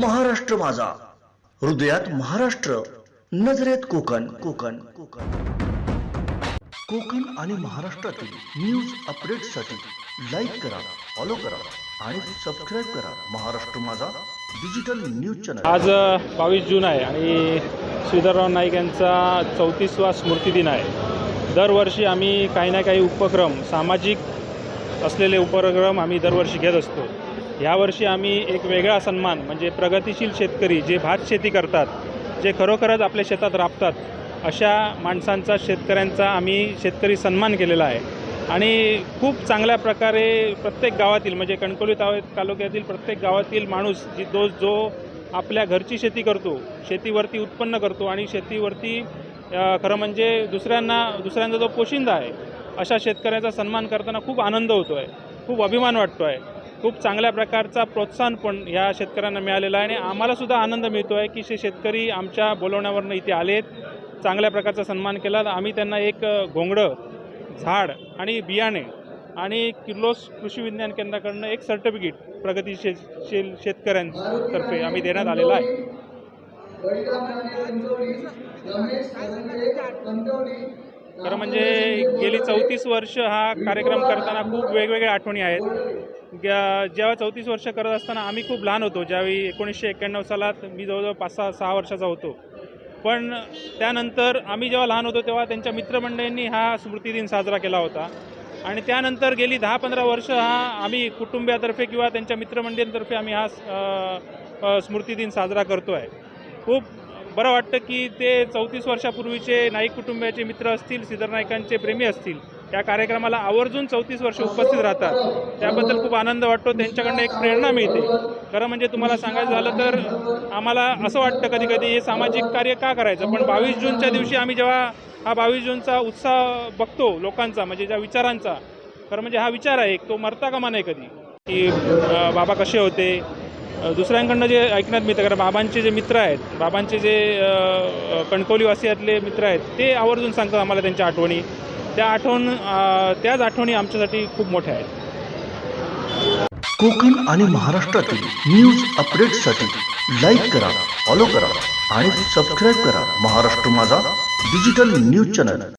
महाराष्ट्र माझा. हृदयात महाराष्ट्र नजरेत कोकण. कोकण कोकण. कोकण आणि महाराष्ट्रातील न्यूज अपडेटसाठी लाईक करा फॉलो करा आणि सबस्क्राईब करा महाराष्ट्र माझा डिजिटल न्यूज चॅनल आज बावीस जून आहे आणि श्रीधरराव नाईक यांचा चौतीसवा स्मृतिदिन आहे. दरवर्षी आम्ही काही ना काही उपक्रम सामाजिक असलेले उपक्रम आम्ही दरवर्षी घेत असतो. यावर्षी आम्ही एक वेगळा सन्मान म्हणजे प्रगतिशील शेतकरी जे भात शेती करतात जे खरोखरच आपल्या शेतात राबतात अशा माणसांचा शेतकऱ्यांचा आम्ही शेतकरी सन्मान केलेला आहे. आणि खूप चांगल्या प्रकारे प्रत्येक गावातील म्हणजे कणकवली ताव तालुक्यातील प्रत्येक गावातील माणूस जी दो जो आपल्या घरची शेती करतो शेतीवरती उत्पन्न करतो आणि शेतीवरती खरं म्हणजे दुसऱ्यांना दुसऱ्यांचा जो पोशिंदा आहे अशा शेतकऱ्याचा सन्मान करताना खूप आनंद होतो आहे खूप अभिमान वाटतो आहे खूप चांगल्या प्रकारचा प्रोत्साहन पण ह्या शेतकऱ्यांना मिळालेला आहे आणि आम्हालासुद्धा आनंद मिळतो आहे की शेतकरी आमच्या बोलवण्यावरनं इथे आलेत चांगल्या प्रकारचा सन्मान केला आम्ही त्यांना एक घोंगडं झाड आणि बियाणे आणि किर्लोस कृषी विज्ञान केंद्राकडनं एक सर्टिफिकेट प्रगतीशील शेतकऱ्यांतर्फे आम्ही देण्यात आलेला आहे. खरं म्हणजे गेली चौतीस वर्ष हा कार्यक्रम करताना खूप वेगवेगळ्या आठवणी आहेत. जेव्हा चौतीस वर्ष करत असताना आम्ही खूप लहान होतो ज्यावेळी एकोणीसशे एक्क्याण्णव सालात मी जवळजवळ पाच सहा सहा वर्षाचा होतो. पण त्यानंतर आम्ही जेव्हा लहान होतो तेव्हा त्यांच्या मित्रमंडळींनी हा स्मृतिदिन साजरा केला होता. आणि त्यानंतर गेली दहा पंधरा वर्ष हा आम्ही कुटुंबियातर्फे किंवा त्यांच्या मित्रमंडळींतर्फे आम्ही हा अ, अ, स्मृतिदिन साजरा करतो आहे खूप बरं वाटतं की ते चौतीस वर्षापूर्वीचे नाईक कुटुंबियाचे मित्र असतील सिद्धर नाईकांचे प्रेमी असतील या कार्यक्रमाला आवर्जून चौतीस वर्ष उपस्थित राहतात. त्याबद्दल खूप आनंद वाटतो. त्यांच्याकडनं एक प्रेरणा मिळते. खरं म्हणजे तुम्हाला सांगायचं झालं तर आम्हाला असं वाटतं कधी कधी हे सामाजिक कार्य का करायचं? पण बावीस जूनच्या दिवशी आम्ही जेव्हा हा बावीस जूनचा उत्साह बघतो लोकांचा म्हणजे ज्या विचारांचा खरं म्हणजे हा विचार आहे एक तो मरता कामा नाही कधी. की बाबा कसे होते? दुसऱ्यांकडनं जे ऐकण्यात मिळतं कारण बाबांचे जे मित्र आहेत बाबांचे जे कणकवलीवासियातले मित्र आहेत ते आवर्जून सांगतात आम्हाला त्यांच्या आठवणी. त्या आठवण त्याच आठवणी आमच्यासाठी खूप मोठ्या आहेत. कोकण आणि महाराष्ट्रातील न्यूज अपडेटसाठी लाईक करा फॉलो करा आणि सबस्क्राईब करा महाराष्ट्र माझा डिजिटल न्यूज चॅनल